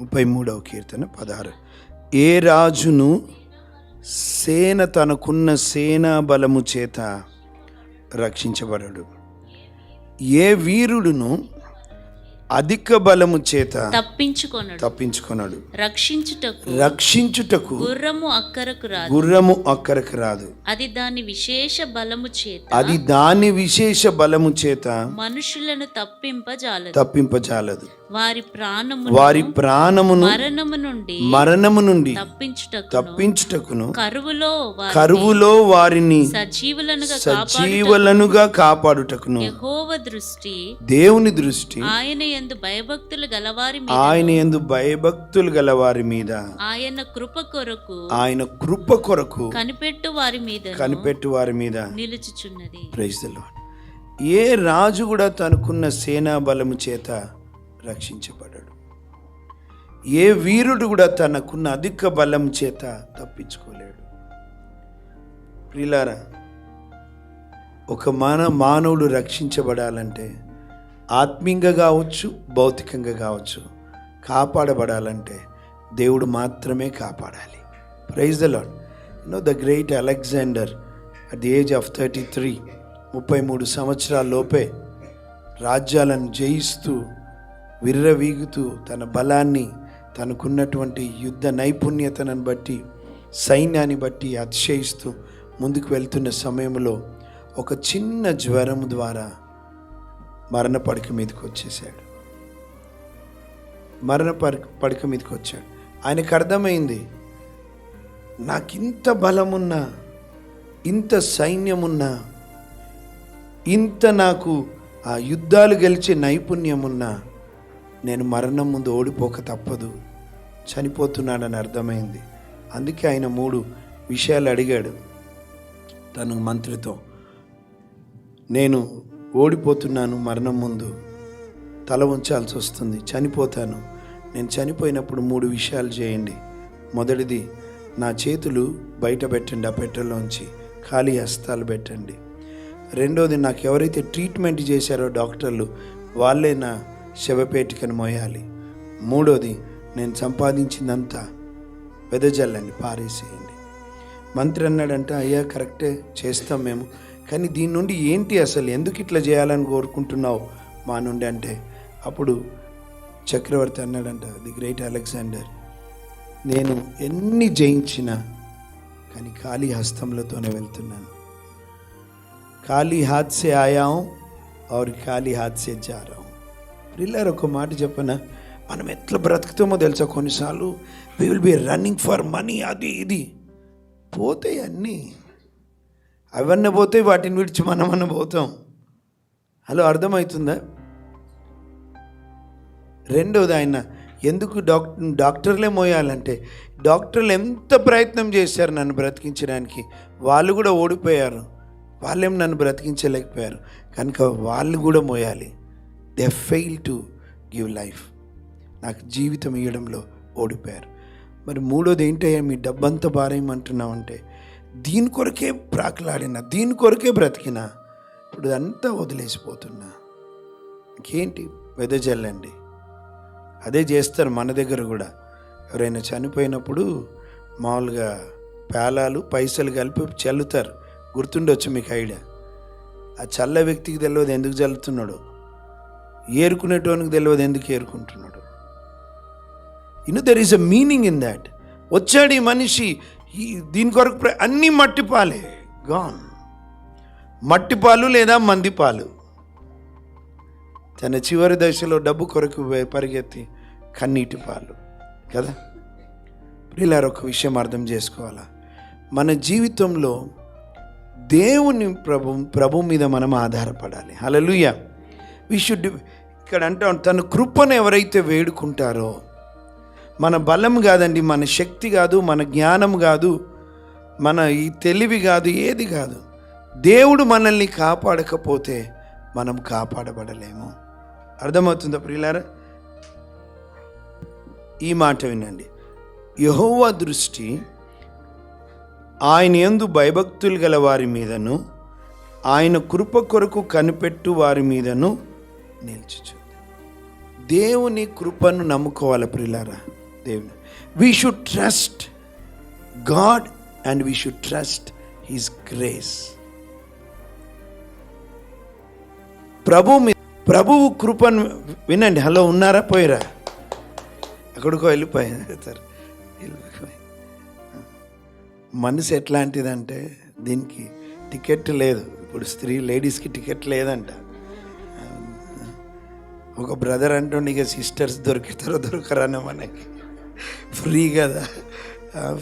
ముప్పై మూడవ కీర్తన పదహారు. ఏ రాజును సేన తనకున్న సేనా బలము చేత రక్షించబడడు. ఏ వీరుడును అధిక బలము చేత తప్పించుకొనడు. తప్పించుకొనడు. రక్షించుటకు రక్షించుటకు గుర్రము అక్కరకు రాదు. గుర్రము అక్కరకు రాదు. అది దాని విశేష బలము చేత అది దాని విశేష బలము చేత మనుషులను తప్పింపజాలదు. తప్పింపజాలదు. వారి ప్రాణము వారి ప్రాణమును మరణము నుండి మరణము నుండి తప్పించుటకు తప్పించుటకును కరువులో కరువులో వారిని సజీవులనుగా సజీవులనుగా కాపాడుటకును. యెహోవ దృష్టి దేవుని దృష్టి ఆయన యందు భయభక్తులు గలవారి మీద ఆయన ఎందు భయభక్తులు గల వారి మీద ఆయన కృప కొరకు ఆయన కృప కొరకు కనిపెట్టు వారి మీద కనిపెట్టు వారి మీద నిలుచుచున్నది. ప్రైజ్ ద లార్డ్ ఏ రాజు కూడా తనకున్న సేనా బలము చేత రక్షించబడడు. ఏ వీరుడు కూడా తనకున్న అధిక బలం చేత తప్పించుకోలేడు. ప్రిలారా ఒక మాన మానవుడు రక్షించబడాలంటే ఆత్మీయంగా కావచ్చు భౌతికంగా కావచ్చు కాపాడబడాలంటే దేవుడు మాత్రమే కాపాడాలి. Praise the lord no the great Alexander at the age of thirty three ముప్పై మూడు సంవత్సరాల లోపే రాజ్యాలను జయిస్తూ విర్రవీగుతూ తన బలాన్ని తనకున్నటువంటి యుద్ధ నైపుణ్యతను బట్టి సైన్యాన్ని బట్టి అతిశయిస్తూ ముందుకు వెళ్తున్న సమయంలో ఒక చిన్న జ్వరం ద్వారా మరణ పడక మీదకి వచ్చేసాడు మరణ పడక పడక మీదకి వచ్చాడు. ఆయనకు అర్థమైంది నాకింత బలమున్నా ఇంత సైన్యమున్నా ఇంత నాకు ఆ యుద్ధాలు గెలిచే నైపుణ్యమున్నా నేను మరణం ముందు ఓడిపోక తప్పదు. చనిపోతున్నానని అర్థమైంది. అందుకే ఆయన మూడు విషయాలు అడిగాడు తను మంత్రితో. నేను ఓడిపోతున్నాను మరణం ముందు. తల ఉంచాల్సి వస్తుంది. చనిపోతాను. నేను చనిపోయినప్పుడు మూడు విషయాలు చేయండి. మొదటిది నా చేతులు బయట పెట్టండి ఆ పెట్టెలోంచి ఖాళీ హస్తాలు పెట్టండి. రెండోది నాకు ఎవరైతే ట్రీట్మెంట్ చేశారో డాక్టర్లు వాళ్ళే నా శవపేటికను మోయాలి. మూడోది నేను సంపాదించిందంతా వెదజల్లండి పారేసేయండి. మంత్రి అన్నాడంట అయ్యా కరెక్టే చేస్తాం మేము. కానీ దీని నుండి ఏంటి అసలు? ఎందుకు ఇట్లా చేయాలని కోరుకుంటున్నావు మా నుండి అంటే? అప్పుడు చక్రవర్తి అన్నాడంట ది గ్రేట్ అలెగ్జాండర్ నేను ఎన్ని జయించినా కానీ ఖాళీ హస్తంలోతోనే వెళ్తున్నాను. ఖాళీ హాత్సే ఆయాం ఆరు ఖాళీ హాత్సే జారాం. పిల్లర్ ఒక మాట చెప్పనా? మనం ఎట్లా బ్రతుకుతామో తెలుసా కొన్నిసార్లు? We will be running for money అది ఇది. పోతాయి అన్నీ. అవన్నీ పోతే వాటిని విడిచి మనమన్న పోతాం. హలో అర్థమవుతుందా? రెండోది ఆయన ఎందుకు డాక్టర్ డాక్టర్లే మోయాలంటే డాక్టర్లు ఎంత ప్రయత్నం చేశారు నన్ను బ్రతికించడానికి వాళ్ళు కూడా ఓడిపోయారు. వాళ్ళేం నన్ను బ్రతికించలేకపోయారు. కనుక వాళ్ళు కూడా మోయాలి. They fail to give life నాకు జీవితం ఇవ్వడంలో ఓడిపోయారు. మరి మూడోది ఏంటయ్యా మీ డబ్బంతా బారేయమంటున్నావు దీని కొరకే ప్రాకులాడిన దీని కొరకే బ్రతికినా ఇప్పుడు అంతా వదిలేసిపోతున్నా. ఇంకేంటి? వెదజల్లండి. అదే చేస్తారు మన దగ్గర కూడా. ఎవరైనా చనిపోయినప్పుడు మామూలుగా పేలాలు పైసలు కలిపి చల్లుతారు. గుర్తుండొచ్చు మీకు ఐడియా. ఆ చల్ల వ్యక్తికి తెలియదు ఎందుకు చల్లుతున్నాడు. ఏరుకునేటోనికి తెలియదు ఎందుకు ఏరుకుంటున్నాడు. In there is a meaning in that వచ్చాడు ఈ మనిషి ఈ దీని కొరకు అన్నీ మట్టిపాలే గాన్ మట్టిపాలు లేదా మందిపాలు తన చివరి దశలో డబ్బు కొరకు పరిగెత్తి కన్నీటి పాలు కదా? ప్రియులారు ఒక విషయం అర్థం చేసుకోవాలా? మన జీవితంలో దేవుని ప్రభు ప్రభు మీద మనం ఆధారపడాలి. హలలుయ వి షుడ్ ఇక్కడ అంటాం తన కృపను ఎవరైతే వేడుకుంటారో మన బలం కాదండి మన శక్తి కాదు మన జ్ఞానం కాదు మన ఈ తెలివి కాదు ఏది కాదు. దేవుడు మనల్ని కాపాడకపోతే మనం కాపాడబడలేము. అర్థమవుతుందా ప్రియులారా? ఈ మాట వినండి. యహోవ దృష్టి ఆయన ఎందు భయభక్తులు గల వారి మీదను ఆయన కృప కొరకు కనిపెట్టు వారి మీదను నిల్చుచుంది దేవుని కృపను నమ్ముకోవాలి ప్రిలారా దేవుని. We should trust God and we should trust his grace ప్రభు మీ ప్రభువు కృపను వినండి. హలో ఉన్నారా? పోయిరా? ఎక్కడికో వెళ్ళిపోయారు. వెళ్ళిపోయి మనసు ఎట్లాంటిదంటే దీనికి టికెట్ లేదు. ఇప్పుడు స్త్రీ లేడీస్కి టికెట్ లేదంట. ఒక బ్రదర్ అంటుండే ఇక సిస్టర్స్ దొరుకుతారో దొరకరానే మనకి. ఫ్రీ కదా.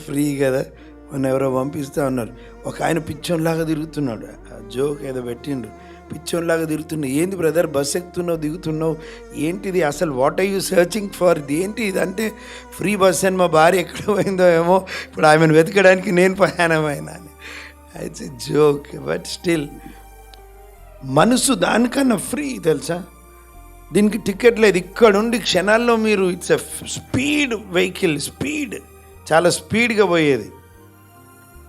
ఫ్రీ కదా. మన ఎవరో పంపిస్తూ ఉన్నారు ఒక ఆయన పిచ్చోన్లాగా తిరుగుతున్నాడు. ఆ జోక్ ఏదో పెట్టిండు పిచ్చోన్లాగా తిరుగుతున్నాడు. ఏంది బ్రదర్ బస్ ఎక్కుతున్నావు దిగుతున్నావు? ఏంటిది అసలు what are you searching for ఇది ఏంటి ఇది అంటే ఫ్రీ బస్ అని మా భార్య ఎక్కడ పోయిందో ఏమో. ఇప్పుడు ఆమెను వెతకడానికి నేను ప్రయాణమైనా అని. ఇట్స్ జోక్ బట్ స్టిల్ మనసు దానికన్నా ఫ్రీ తెలుసా? దీనికి టికెట్ లేదు. ఇక్కడ ఉండి క్షణాల్లో మీరు it's a speed vehicle speed చాలా స్పీడ్గా పోయేది.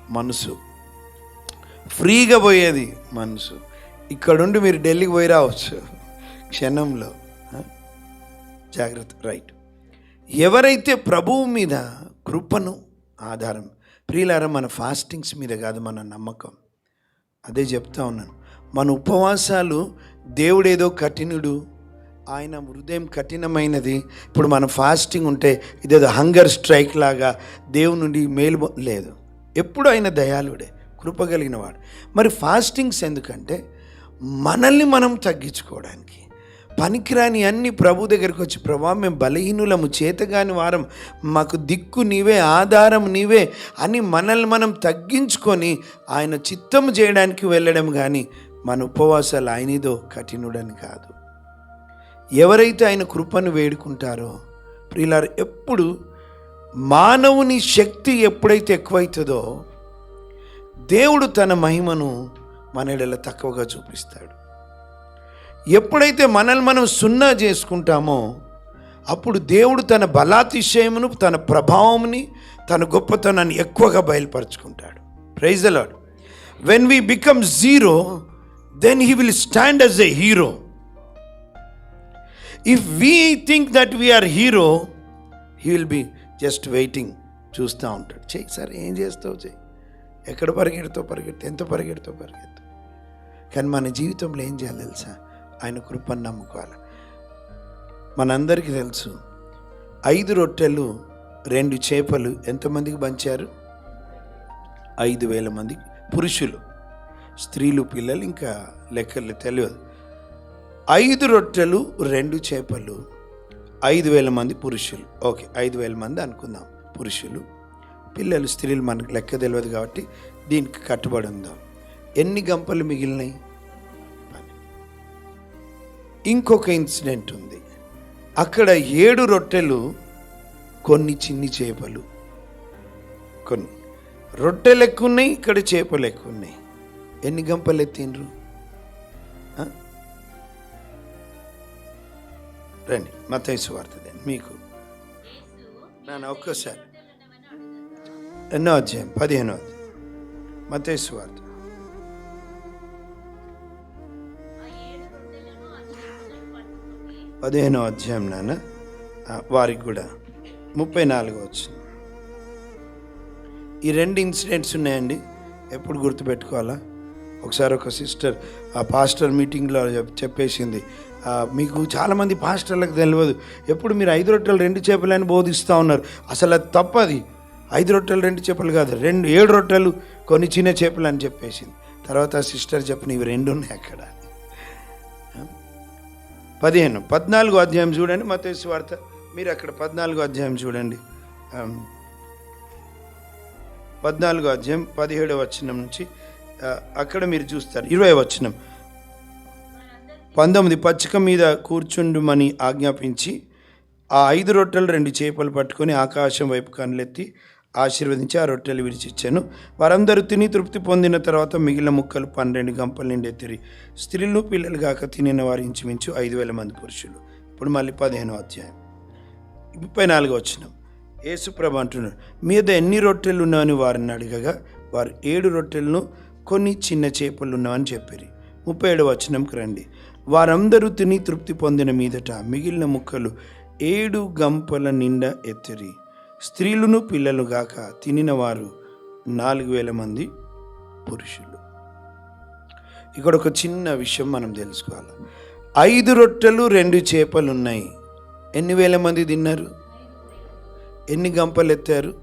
మనసు. ఫ్రీగా పోయేది మనసు. ఇక్కడుండి మీరు ఢిల్లీకి పోయి రావచ్చు. క్షణంలో. జాగ్రత్త. రైట్. ఎవరైతే ప్రభువు మీద కృపను ఆధారం ప్రియులారా మన ఫాస్టింగ్స్ మీద కాదు మన నమ్మకం. అదే చెప్తా ఉన్నాను. మన ఉపవాసాలు దేవుడేదో కఠినుడు ఆయన హృదయం కఠినమైనది. ఇప్పుడు మనం ఫాస్టింగ్ ఉంటే ఇదేదో హంగర్ స్ట్రైక్ లాగా దేవుని నుండి మేలు లేదు. ఎప్పుడు ఆయన దయాళుడే కృప మరి ఫాస్టింగ్స్ ఎందుకంటే మనల్ని మనం తగ్గించుకోవడానికి. పనికిరాని అన్ని ప్రభు దగ్గరికి వచ్చి ప్రభా మేము బలహీనులము చేతగాని వారం మాకు దిక్కు నీవే ఆధారం నీవే అని మనల్ని మనం తగ్గించుకొని ఆయన చిత్తం చేయడానికి వెళ్ళడం కానీ మన ఉపవాసాలు ఆయనదో కఠినుడని కాదు. ఎవరైతే ఆయన కృపను వేడుకుంటారో ప్రియులారు ఎప్పుడు మానవుని శక్తి ఎప్పుడైతే ఎక్కువైతుందో దేవుడు తన మహిమను మనడల తక్కువగా చూపిస్తాడు. ఎప్పుడైతే మనల్ని మనం సున్నా చేసుకుంటామో అప్పుడు దేవుడు తన బలాతిశయమును తన ప్రభావంని తన గొప్పతనాన్ని ఎక్కువగా బయలుపరుచుకుంటాడు. Praise the lord when we become zero then he will stand as a hero if we think that we are hero he will be just waiting చూస్తూ ఉంటాడు. చెయ్యి సరే ఏం చేస్తావు? చెయ్యి ఎక్కడ పరిగెడతావు? పరిగెడతా ఎంత పరిగెడతావు? పరిగెడుతు. కానీ మన జీవితంలో ఏం చేయాలి తెలుసా? ఆయన కృపను నమ్ముకోవాలి. మనందరికీ తెలుసు ఐదు రొట్టెలు రెండు చేపలు ఎంతమందికి పంచారు? ఐదు వేల మంది పురుషులు స్త్రీలు పిల్లలు ఇంకా లెక్కలు తెలియదు. ఐదు రొట్టెలు రెండు చేపలు. ఐదు వేల మంది పురుషులు. ఓకే ఐదు వేల మంది అనుకుందాం పురుషులు. పిల్లలు స్త్రీలు మనకు లెక్క తెలియదు కాబట్టి దీనికి కట్టుబడి ఉందాం. ఎన్ని గంపలు మిగిలినాయి? ఇంకొక ఇన్సిడెంట్ ఉంది. అక్కడ ఏడు రొట్టెలు కొన్ని చిన్ని చేపలు. కొన్ని. రొట్టెలు ఎక్కువ ఉన్నాయి ఇక్కడ చేపలు ఎక్కువ ఉన్నాయి ఎన్ని గంపలు ఎత్తిండ్రు రండి మతేసు వార్తదే మీకు. నాన్న ఒక్కసారి. ఎన్నో అధ్యాయం పదిహేనో అధ్యాయం. మతైసు వార్త. పదిహేనో అధ్యాయం నాన్న. వారికి కూడా ముప్పై నాలుగు వచ్చింది. ఈ రెండు ఇన్సిడెంట్స్ ఉన్నాయండి. ఎప్పుడు గుర్తుపెట్టుకోవాలా? ఒకసారి ఒక సిస్టర్ ఆ పాస్టర్ మీటింగ్లో చెప్- చెప్పేసింది మీకు చాలామంది పాస్టర్లకు తెలియదు. ఎప్పుడు మీరు ఐదు రొట్టెలు రెండు చేపలని బోధిస్తూ ఉన్నారు. అసలు అది తప్పది. ఐదు రొట్టెలు రెండు చేపలు కాదు రెండు ఏడు రొట్టెలు కొన్ని చిన్న చేపలు అని చెప్పేసింది. తర్వాత సిస్టర్ చెప్పిన ఇవి రెండు ఉన్నాయి అక్కడ. పదిహేను పద్నాలుగు అధ్యాయం చూడండి మతేసు వార్త. మీరు అక్కడ పద్నాలుగు అధ్యాయం చూడండి. పద్నాలుగు అధ్యాయం పదిహేడవ వచనం నుంచి అక్కడ మీరు చూస్తారు. ఇరవై వచనం. పంతొమ్మిది పచ్చిక మీద కూర్చుండుమని ఆజ్ఞాపించి ఆ ఐదు రొట్టెలు రెండు చేపలు పట్టుకొని ఆకాశం వైపు కనులెత్తి ఆశీర్వదించి ఆ రొట్టెలు విడిచిచ్చాను. వారందరూ తిని తృప్తి పొందిన తర్వాత మిగిలిన ముక్కలు పన్నెండు గంపల నిండి ఎత్తిరి. స్త్రీలు పిల్లలు కాక తినిన వారు ఇంచుమించు ఐదు వేల మంది పురుషులు. ఇప్పుడు మళ్ళీ పదిహేనో అధ్యాయం. ముప్పై నాలుగు వచ్చిన యేసుప్రభ అంటున్నాడు మీద ఎన్ని రొట్టెలు ఉన్నావని వారిని అడగగా వారు ఏడు రొట్టెలను కొన్ని చిన్న చేపలు ఉన్నావని చెప్పారు. ముప్పై ఏడు వచనంకి రండి. వారందరూ తిని తృప్తి పొందిన మీదట మిగిలిన ముక్కలు ఏడు గంపల నిండా ఎత్తిరి. స్త్రీలను పిల్లలు గాక తినిన వారు నాలుగు వేల మంది పురుషులు. ఇక్కడ ఒక చిన్న విషయం మనం తెలుసుకోవాలి. ఐదు రొట్టెలు రెండు చేపలు ఉన్నాయి ఎన్ని వేల మంది తిన్నారు? ఎన్ని గంపలు ఎత్తారు?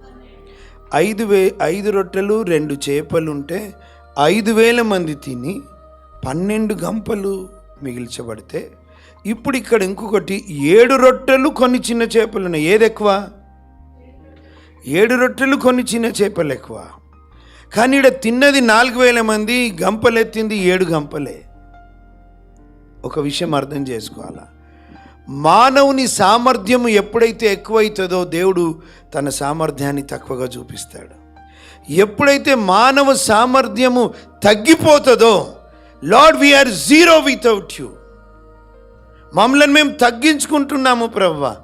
ఐదు వే ఐదు రొట్టెలు రెండు చేపలు ఉంటే ఐదు వేల మంది తిని పన్నెండు గంపలు మిగిల్చబడితే ఇప్పుడు ఇక్కడ ఇంకొకటి ఏడు రొట్టెలు కొన్ని చిన్న చేపలు ఉన్నాయి ఏది ఎక్కువ? ఏడు రొట్టెలు కొన్ని చిన్న చేపలు ఎక్కువ. కానీ ఇక్కడ తిన్నది నాలుగు వేల మంది గంపలెత్తింది ఏడు గంపలే. ఒక విషయం అర్థం చేసుకోవాలా? మానవుని సామర్థ్యం ఎప్పుడైతే ఎక్కువైతుందో దేవుడు తన సామర్థ్యాన్ని తక్కువగా చూపిస్తాడు. ఎప్పుడైతే మానవ సామర్థ్యము తగ్గిపోతుందో lord we are zero without you మమ్మల్ని మేము తగ్గించుకుంటున్నాము ప్రవ్వ.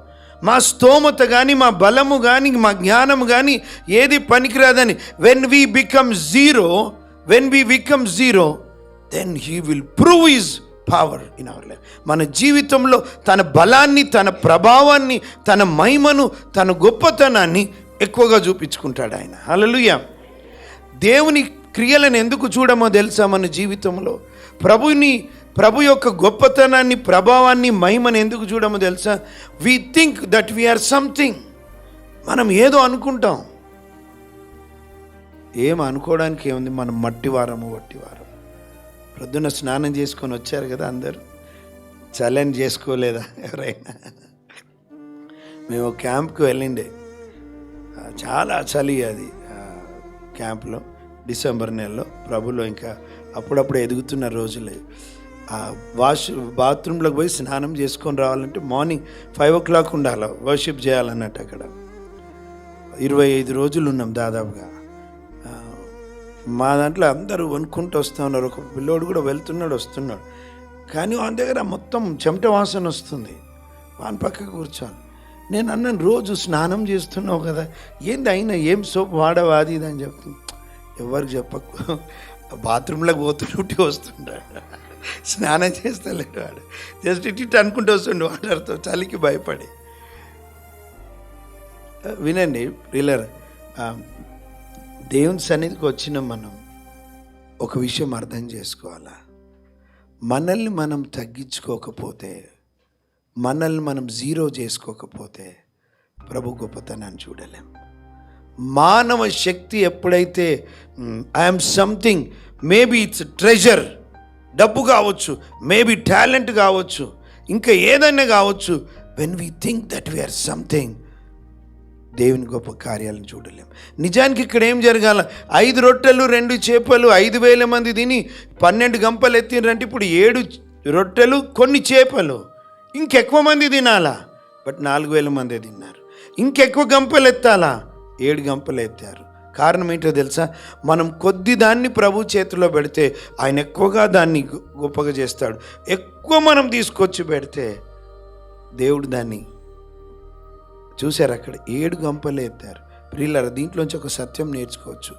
మా స్తోమత కానీ మా బలము కానీ మా జ్ఞానము కానీ ఏది పనికిరాదని when we become zero when we become zero then he will prove is power in our life మన జీవితంలో తన బలాన్ని తన ప్రభావాన్ని తన మహిమను తన గొప్పతనాన్ని ఎక్కువగా చూపించుకుంటాడు ఆయన. అలలుయ దేవుని క్రియలను ఎందుకు చూడమో తెలుసా మన జీవితంలో? ప్రభుని ప్రభు యొక్క గొప్పతనాన్ని ప్రభావాన్ని మహిమను ఎందుకు చూడమో తెలుసా? We think that we are something మనం ఏదో అనుకుంటాం. ఏం అనుకోవడానికి ఏముంది? మనం మట్టివారము వట్టివారం ప్రొద్దున స్నానం చేసుకొని వచ్చారు కదా అందరు. చలని చేసుకోలేదా ఎవరైనా? మేము క్యాంప్కి వెళ్ళిండే. చాలా చలి అది క్యాంప్లో. డిసెంబర్ నెలలో ప్రభులో ఇంకా అప్పుడప్పుడు ఎదుగుతున్న రోజులే. వాష్ బాత్రూంలోకి పోయి స్నానం చేసుకొని రావాలంటే మార్నింగ్ ఫైవ్ ఓ క్లాక్ ఉండాలి వర్షిప్ చేయాలన్నట్టు అక్కడ. ఇరవై ఐదు రోజులు ఉన్నాం దాదాపుగా. మా దాంట్లో అందరూ వణుకుంటూ వస్తూ ఉన్నారు. ఒక పిల్లోడు కూడా వెళ్తున్నాడు వస్తున్నాడు. కానీ వాని దగ్గర మొత్తం చెమట వాసన వస్తుంది. వాని పక్కకు కూర్చోను నేను అన్నాను రోజు స్నానం చేస్తున్నావు కదా ఏంది అయినా ఏం సోప్ వాడవా అది ఇది అని చెప్తుంది. ఎవరికి చెప్పకు బాత్రూంలోకి పోతుంటే వస్తుంటాడు స్నానం చేస్తలేడు వాడు జస్ట్ ఇటు ఇటు అనుకుంటూ వస్తుండే వాటర్తో చలికి భయపడి. వినండి ప్రిల్లర్ దేవుని సన్నిధికి వచ్చిన మనం ఒక విషయం అర్థం చేసుకోవాలా? మనల్ని మనం తగ్గించుకోకపోతే మనల్ని మనం జీరో చేసుకోకపోతే ప్రభు గొప్పతనాన్ని చూడలేం. మానవ శక్తి ఎప్పుడైతే I'm something maybe it's treasure డబ్బు కావచ్చు మేబీ టాలెంట్ కావచ్చు ఇంకా ఏదైనా కావచ్చు when we think that we are something దేవుని గొప్ప కార్యాలను చూడలేం. నిజానికి ఇక్కడ ఏం జరగాల? ఐదు రొట్టెలు రెండు చేపలు ఐదు వేల మంది తిని పన్నెండు గంపలు ఎత్తినారంటే ఇప్పుడు ఏడు రొట్టెలు కొన్ని చేపలు. ఇంకెక్కువ మంది తినాలా? బట్ నాలుగు వేల మంది తిన్నారు. ఇంకెక్కువ గంపలు ఎత్తాలా? ఏడు గంపలు ఎత్తారు. కారణం ఏంటో తెలుసా? మనం కొద్ది దాన్ని ప్రభు చేతిలో పెడితే ఆయన ఎక్కువగా దాన్ని గొప్పగా చేస్తాడు. ఎక్కువ మనం తీసుకొచ్చి పెడితే దేవుడు దాన్ని చూశారు అక్కడ. ఏడు గంపలు ఎత్తారు. ప్రియులర దీంట్లోంచి ఒక సత్యం నేర్చుకోవచ్చు.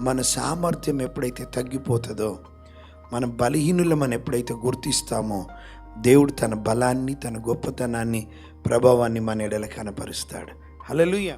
మన సామర్థ్యం ఎప్పుడైతే తగ్గిపోతుందో మన బలహీనులమని ఎప్పుడైతే గుర్తిస్తామో దేవుడు తన బలాన్ని తన గొప్పతనాన్ని ప్రభావాన్ని మన ఎడల కనపరుస్తాడు. హలలుయ్యా